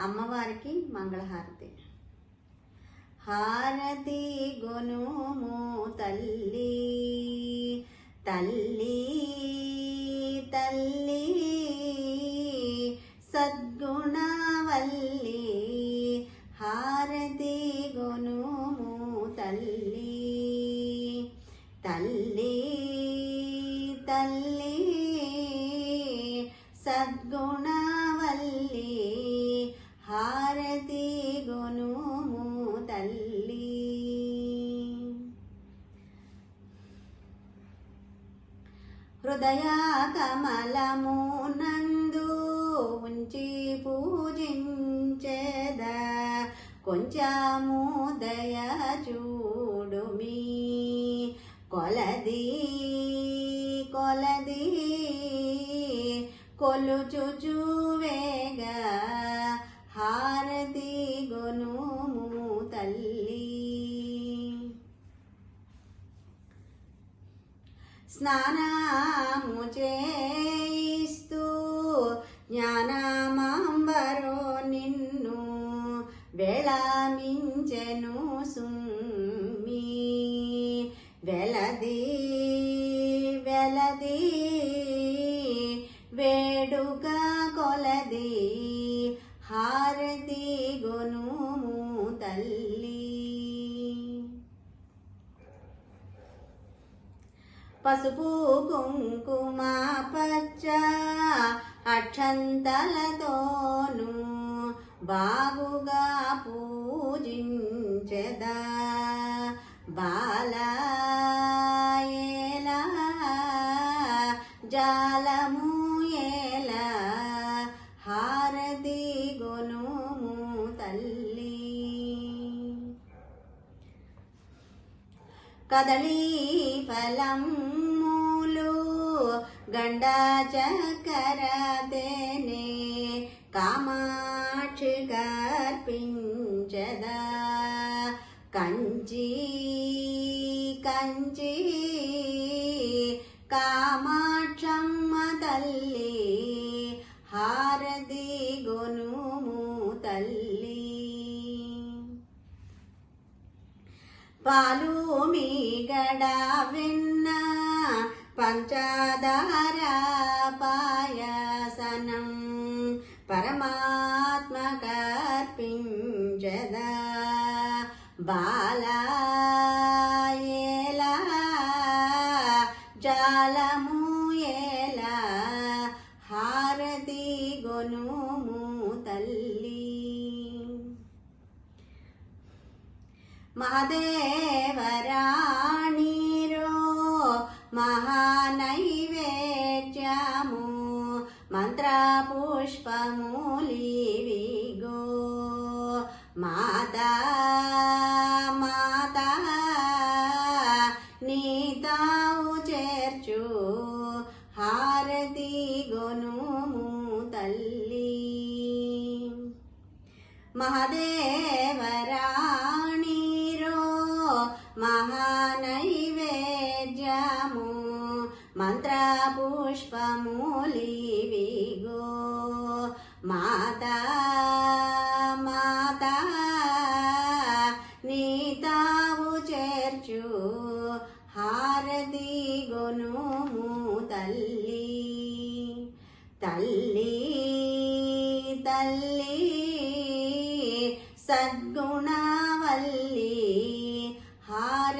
అమ్మవారికి మంగళహారతి. హారతి గొనుము తల్లి తల్లి తల్లి సద్గుణవల్లి. హారతి గొనుము తల్లి తల్లి తల్లి సద్గుణ హృదయ కమలము నందు ఉంచి పూజించేద. కొంచెము దయ చూడుమి కొలది కొలది కొలుచుచువేగా స్నానము చేయిస్తూ జ్ఞానమాంబరో నిన్ను వెళమించెను సుమ్మి. వెలది వెలది వేడుక పసుపు కుంకుమ పచ్చ అక్షంతలతోను బాగుగా పూజించదా. బా కదళీ ఫలములు గండ చకర తేనే కామాక్షి కర్పించదా కంచి కంచి పాలు మీగడ వెన్న పంచదార పాయసనం పరమాత్మ కర్పించదా. బాలాయేలా జాలము ఎలా హారతి గొనుము తల్లి మహదేవరాణిరో మహానైవేద్యము మంత్ర పుష్పములివిగో మాతా మాతా నీతావు చేర్చు. హారతి గొనుము తల్లి. మహదేవరా మహానైవేద్యము మంత్ర పుష్పములివిగో మాతా మాతా నీతావు చేర్చు. హారతి గొనుము తల్లి తల్లి తల్లి సద్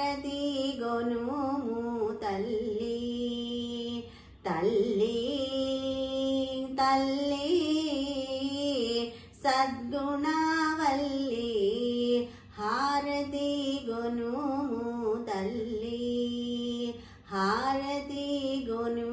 హారతి గొనుము తల్లి తల్లి తల్లి సద్గుణవల్లి హారతి గొనుము తల్లి హారతి గొను